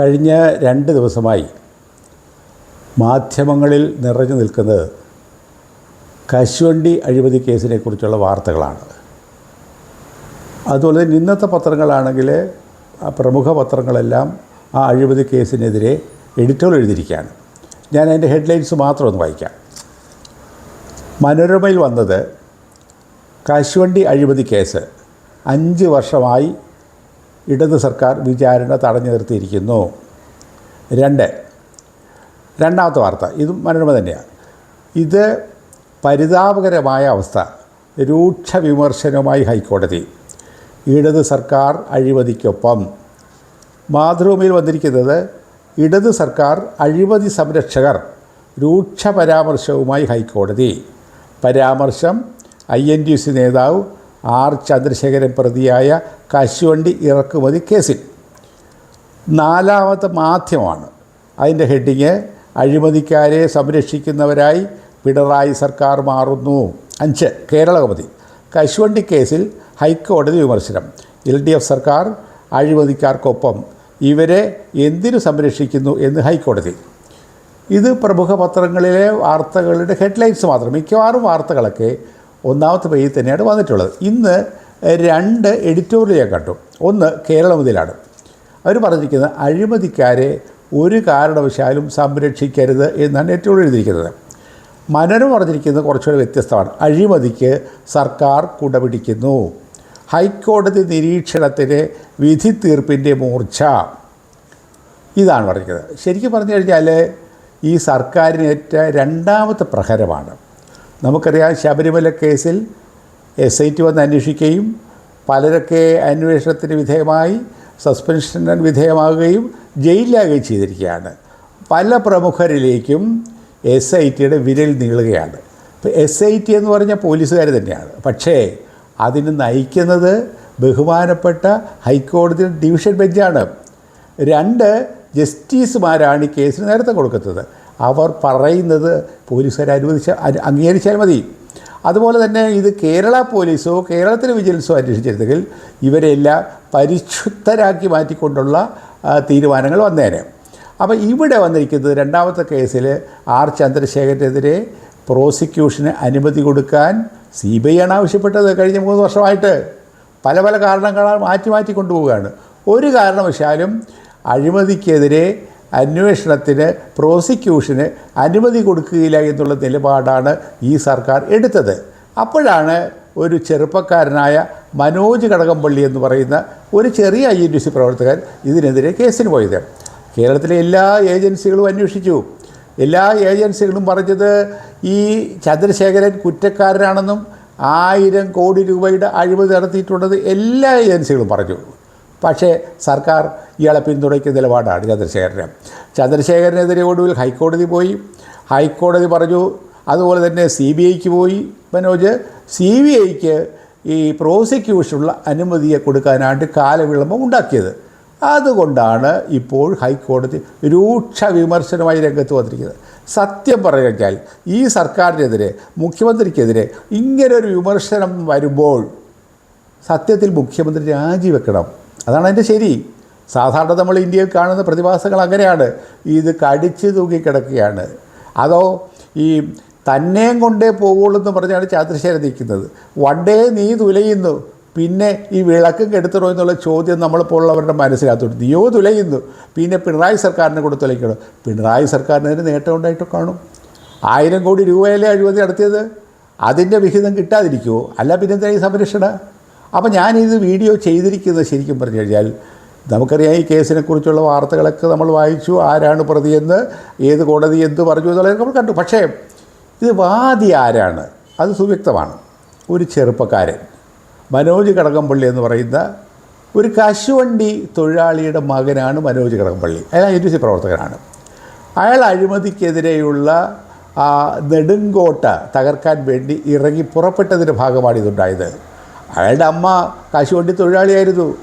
കഴിഞ്ഞ രണ്ട് ദിവസമായി മാധ്യമങ്ങളിൽ നിറഞ്ഞു നിൽക്കുന്നത് കശുവണ്ടി അഴിമതി കേസിനെ കുറിച്ചുള്ള വാർത്തകളാണ്. അതുപോലെ തന്നെ ഇന്നത്തെ പത്രങ്ങളാണെങ്കിൽ പ്രമുഖ പത്രങ്ങളെല്ലാം ആ അഴിമതി കേസിനെതിരെ എഡിറ്റോറിയൽ എഴുതിയിരിക്കുകയാണ്. ഞാൻ അതിന്റെ ഹെഡ്ലൈൻസ് മാത്രം ഒന്ന് വായിക്കാം. മനോരമയിൽ വന്നത് കശുവണ്ടി അഴിമതി കേസ് അഞ്ച് വർഷമായി ഇടത് സർക്കാർ വിചാരണ തടഞ്ഞു നിർത്തിയിരിക്കുന്നു. രണ്ട്. രണ്ടാമത്തെ വാർത്ത ഇതും മനോരമ തന്നെയാണ് ഇത് പരിതാപകരമായ അവസ്ഥ രൂക്ഷ വിമർശനവുമായി ഹൈക്കോടതി. ഇടത് സർക്കാർ അഴിമതിക്കൊപ്പം. മാതൃഭൂമിയിൽ വന്നിരിക്കുന്നത് ഇടത് സർക്കാർ അഴിമതി സംരക്ഷകർ രൂക്ഷ പരാമർശവുമായി ഹൈക്കോടതി. പരാമർശം ഐ എൻ ടി സി നേതാവ് ആർ ചന്ദ്രശേഖരൻ പ്രതിയായ കശുവണ്ടി ഇറക്കുമതി കേസിൽ. നാലാമത്തെ മാധ്യമമാണ്. അതിന്റെ ഹെഡിങ് അഴിമതിക്കാരെ സംരക്ഷിക്കുന്നവരായി പിണറായി സർക്കാർ മാറുന്നു. അഞ്ച് കേരളകൗമുദി. കശുവണ്ടി കേസിൽ ഹൈക്കോടതി വിമർശനം. എൽ ഡി എഫ് സർക്കാർ അഴിമതിക്കാർക്കൊപ്പം ഇവരെ എന്തിനു സംരക്ഷിക്കുന്നു എന്ന് ഹൈക്കോടതി. ഇത് പ്രമുഖ പത്രങ്ങളിലെ വാർത്തകളുടെ ഹെഡ്ലൈൻസ് മാത്രം. മിക്കവാറും വാർത്തകളൊക്കെ ഒന്നാമത്തെ പേജിൽ തന്നെയാണ് വന്നിട്ടുള്ളത്. ഇന്ന് രണ്ട് എഡിറ്റോറിയൽ ഞാൻ കണ്ടു. ഒന്ന് കേരളമതിലാണ് അവർ പറഞ്ഞിരിക്കുന്നത് അഴിമതിക്കാരെ ഒരു കാരണവശാലും സംരക്ഷിക്കരുത് എന്നാണ് ഏറ്റവും എഴുതിയിരിക്കുന്നത്. മനോരമ പറഞ്ഞിരിക്കുന്നത് കുറച്ചുകൂടി വ്യത്യസ്തമാണ്. അഴിമതിക്ക് സർക്കാർ കുടപിടിക്കുന്നു. ഹൈക്കോടതി നിരീക്ഷണത്തിന് വിധി തീർപ്പിന്റെ മൂർച്ച ഇതാണ് പറഞ്ഞിരിക്കുന്നത്. ശരിക്കും പറഞ്ഞു കഴിഞ്ഞാൽ ഈ സർക്കാരിനേറ്റ രണ്ടാമത്തെ പ്രഹരമാണ്. നമുക്കറിയാം ശബരിമല കേസിൽ എസ് ഐ ടി വന്ന് അന്വേഷിക്കുകയും പലരൊക്കെ അന്വേഷണത്തിന് വിധേയമായി സസ്പെൻഷന് വിധേയമാവുകയും ജയിലിലാകുകയും ചെയ്തിരിക്കുകയാണ്. പല പ്രമുഖരിലേക്കും എസ് ഐ ടിയുടെ വിരൽ നീളുകയാണ്. ഇപ്പോൾ എസ് ഐ ടി എന്ന് പറഞ്ഞാൽ പോലീസുകാർ തന്നെയാണ്. പക്ഷേ അതിന് നയിക്കുന്നത് ബഹുമാനപ്പെട്ട ഹൈക്കോടതി ഡിവിഷൻ ബെഞ്ചാണ്. രണ്ട് ജസ്റ്റിസുമാരാണ് ഈ കേസിന് നേരത്തെ കൊടുക്കുന്നത്. അവർ പറയുന്നത് പോലീസുകാർ അനുവദിച്ച അനു- അംഗീകരിച്ചാൽ മതി. അതുപോലെ തന്നെ ഇത് കേരള പോലീസോ കേരളത്തിലെ വിജിലൻസോ അന്വേഷിച്ചിരുന്നെങ്കിൽ ഇവരെല്ലാം പരിശുദ്ധരാക്കി മാറ്റിക്കൊണ്ടുള്ള തീരുമാനങ്ങൾ വന്നേനെ. അപ്പോൾ ഇവിടെ വന്നിരിക്കുന്നത് രണ്ടാമത്തെ കേസിൽ ആർ ചന്ദ്രശേഖരനെതിരെ പ്രോസിക്യൂഷന് അനുമതി കൊടുക്കാൻ സി ബി ഐ ആണ് ആവശ്യപ്പെട്ടത് കഴിഞ്ഞ മൂന്ന് വർഷമായിട്ട്. പല പല കാരണങ്ങളാൽ മാറ്റി മാറ്റി കൊണ്ടുപോവുകയാണ്. ഒരു കാരണവശാലും അഴിമതിക്കെതിരെ അന്വേഷണത്തിന് പ്രോസിക്യൂഷന് അനുമതി കൊടുക്കുകയില്ല എന്നുള്ള നിലപാടാണ് ഈ സർക്കാർ എടുത്തത്. അപ്പോഴാണ് ഒരു ചെറുപ്പക്കാരനായ മനോജ് കടകംപള്ളി എന്ന് പറയുന്ന ഒരു ചെറിയ ഐ എൻ ടി സി പ്രവർത്തകൻ ഇതിനെതിരെ കേസിന് പോയത്. കേരളത്തിലെ എല്ലാ ഏജൻസികളും അന്വേഷിച്ചു. എല്ലാ ഏജൻസികളും പറഞ്ഞത് ഈ ചന്ദ്രശേഖരൻ കുറ്റക്കാരനാണെന്നും ആയിരം കോടി രൂപയുടെ അഴിമതി നടത്തിയിട്ടുള്ളത് എല്ലാ ഏജൻസികളും പറഞ്ഞു. പക്ഷേ സർക്കാർ ഇയാളെ പിന്തുണയ്ക്കുന്ന നിലപാടാണ് ചന്ദ്രശേഖരന്. ചന്ദ്രശേഖരനെതിരെ ഒടുവിൽ ഹൈക്കോടതി പോയി. ഹൈക്കോടതി പറഞ്ഞു അതുപോലെ തന്നെ സി ബി ഐക്ക് പോയി. മനോജ് സി ബി ഐക്ക് ഈ പ്രോസിക്യൂഷനുള്ള അനുമതിയെ കൊടുക്കാനായിട്ട് കാലവിളംബം ഉണ്ടാക്കിയത്. അതുകൊണ്ടാണ് ഇപ്പോൾ ഹൈക്കോടതി രൂക്ഷ വിമർശനമായി രംഗത്ത് വന്നിരിക്കുന്നത്. സത്യം പറഞ്ഞാൽ ഈ സർക്കാരിനെതിരെ മുഖ്യമന്ത്രിക്കെതിരെ ഇങ്ങനൊരു വിമർശനം വരുമ്പോൾ സത്യത്തിൽ മുഖ്യമന്ത്രി രാജിവെക്കണം. അതാണ് അതിന്റെ ശരി. സാധാരണ നമ്മൾ ഇന്ത്യയിൽ കാണുന്ന പ്രതിഭാസങ്ങൾ അങ്ങനെയാണ്. ഇത് കടിച്ചു തൂക്കിക്കിടക്കുകയാണ് അതോ ഈ തന്നെയും കൊണ്ടേ പോകുള്ളൂ എന്ന് പറഞ്ഞാണ് ചാന്ദ്രശേഖരൻ നിൽക്കുന്നത് ഡേ നീ തുലയുന്നു. പിന്നെ ഈ വിളക്കും കെടുത്തണോ എന്നുള്ള ചോദ്യം നമ്മളിപ്പോഴുള്ളവരുടെ മനസ്സിലാത്തോട്ട് നീയോ തുലയുന്നു. പിന്നെ പിണറായി സർക്കാരിനെ കൂടെ തുലയ്ക്കണം. പിണറായി സർക്കാരിന് അതിന് നേട്ടം ഉണ്ടായിട്ട് കാണും. ആയിരം കോടി രൂപയല്ലേ അഴിമതി നടത്തിയത്? അതിന്റെ വിഹിതം കിട്ടാതിരിക്കുമോ അല്ല പിന്നെന്താ ഈ സംരക്ഷണം? അപ്പോൾ ഞാനിത് വീഡിയോ ചെയ്തിരിക്കുന്നത് ശരിക്കും പറഞ്ഞു കഴിഞ്ഞാൽ നമുക്കറിയാം ഈ കേസിനെക്കുറിച്ചുള്ള വാർത്തകളൊക്കെ നമ്മൾ വായിച്ചു. ആരാണ് പ്രതിയെന്ന് ഏത് കോടതി എന്ത് പറഞ്ഞു എന്നുള്ളത് നമ്മൾ കണ്ടു. പക്ഷേ ഇത് വാദി ആരാണ്? അത് സുവ്യക്തമാണ്. ഒരു ചെറുപ്പക്കാരൻ. മനോജ് കടകംപള്ളി എന്ന് പറയുന്ന ഒരു കശുവണ്ടി തൊഴിലാളിയുടെ മകനാണ് മനോജ് കടകംപള്ളി. അയാൾ എൻ സി പ്രവർത്തകനാണ്. അയാൾ അഴിമതിക്കെതിരെയുള്ള ആ നെടുങ്കോട്ട തകർക്കാൻ വേണ്ടി ഇറങ്ങി പുറപ്പെട്ടതിന്റെ ഭാഗമാണ് ഇതുണ്ടായത്. അയാളുടെ അമ്മ കശുവണ്ടി തൊഴിലാളിയായിരുന്നു.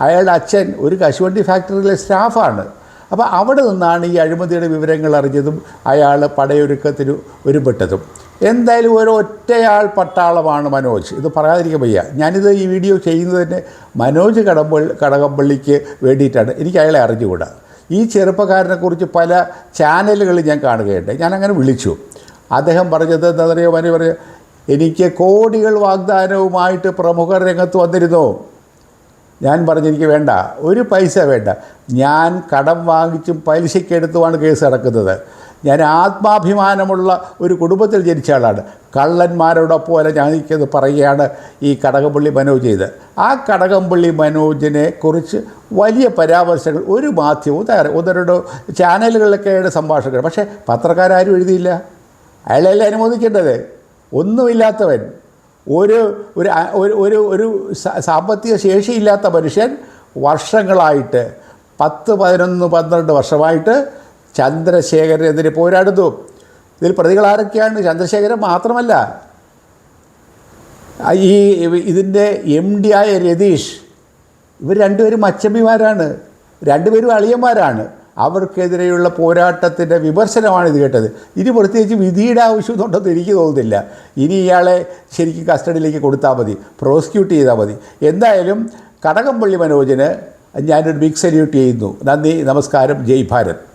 അയാളുടെ അച്ഛൻ ഒരു കശുവണ്ടി ഫാക്ടറിയിലെ സ്റ്റാഫാണ്. അപ്പോൾ അവിടെ നിന്നാണ് ഈ അഴിമതിയുടെ വിവരങ്ങൾ അറിഞ്ഞതും അയാൾ പടയൊരുക്കത്തിന് ഒരുപെട്ടതും എന്തായാലും ഒരു ഒറ്റയാൾ പട്ടാളമാണ് മനോജ്. ഇത് പറയാതിരിക്കാൻ വയ്യ. ഞാനിത് ഈ വീഡിയോ ചെയ്യുന്നത് തന്നെ മനോജ് കടമ്പള്ളി കടകമ്പള്ളിക്ക് വേണ്ടിയിട്ടാണ്. എനിക്ക് അയാളെ അറിഞ്ഞുകൂടാ. ഈ ചെറുപ്പക്കാരനെക്കുറിച്ച് പല ചാനലുകളിൽ ഞാൻ കാണുകയുണ്ട്. ഞാൻ അങ്ങനെ വിളിച്ചു. അദ്ദേഹം പറഞ്ഞത് എന്താ പറയുക മനു പറയുക എനിക്ക് കോടികൾ വാഗ്ദാനവുമായിട്ട് പ്രമുഖർ രംഗത്ത് വന്നിരുന്നു. ഞാൻ പറഞ്ഞു എനിക്ക് വേണ്ട ഒരു പൈസ വേണ്ട. ഞാൻ കടം വാങ്ങിച്ചും പലിശയ്ക്കെടുത്തുമാണ് കേസ് നടക്കുന്നത്. ഞാൻ ആത്മാഭിമാനമുള്ള ഒരു കുടുംബത്തിൽ ജനിച്ച ആളാണ്. കള്ളന്മാരോടെ പോലെ ഞാൻ എനിക്കത് പറയുകയാണ് ഈ കടകംപള്ളി മനോജ് ചെയ്ത്. ആ കടകംപള്ളി മനോജിനെ കുറിച്ച് വലിയ പരാമർശങ്ങൾ ഒരു മാധ്യമവും തയ്യാറ് ഒന്നരുടെ ചാനലുകളിലൊക്കെയാണ് സംഭാഷകർ. പക്ഷേ പത്രക്കാരും എഴുതിയില്ല. അയാളെല്ലാം അനുമോദിക്കേണ്ടത്? ഒന്നുമില്ലാത്തവൻ ഒരു ഒരു ഒരു ഒരു സാമ്പത്തിക ശേഷിയില്ലാത്ത മനുഷ്യൻ വർഷങ്ങളായിട്ട് പത്ത് പതിനൊന്ന് പന്ത്രണ്ട് വർഷമായിട്ട് ചന്ദ്രശേഖരനെതിരെ പോരാടുന്നു. ഇതിൽ പ്രതികളാരൊക്കെയാണ് ചന്ദ്രശേഖരൻ മാത്രമല്ല. ഈ ഇതിന്റെ എം ഡി ആയ രതീഷ് ഇവർ രണ്ടുപേരും അച്ചമ്മിമാരാണ്. രണ്ടുപേരും അളിയന്മാരാണ്. അവർക്കെതിരെയുള്ള പോരാട്ടത്തിന്റെ വിമർശനമാണ് ഇത് കേട്ടത്. ഇനി പ്രത്യേകിച്ച് വിധിയുടെ ആവശ്യമൊന്നുണ്ടെന്ന് എനിക്ക് തോന്നുന്നില്ല. ഇനി ഇയാളെ ശരിക്കും കസ്റ്റഡിയിലേക്ക് കൊടുത്താൽ മതി പ്രോസിക്യൂട്ട് ചെയ്താൽ മതി. എന്തായാലും കടകംപള്ളി മനോജിന് ഞാനൊരു ബിഗ് സല്യൂട്ട് ചെയ്യുന്നു. നന്ദി നമസ്കാരം ജയ് ഭാരത്.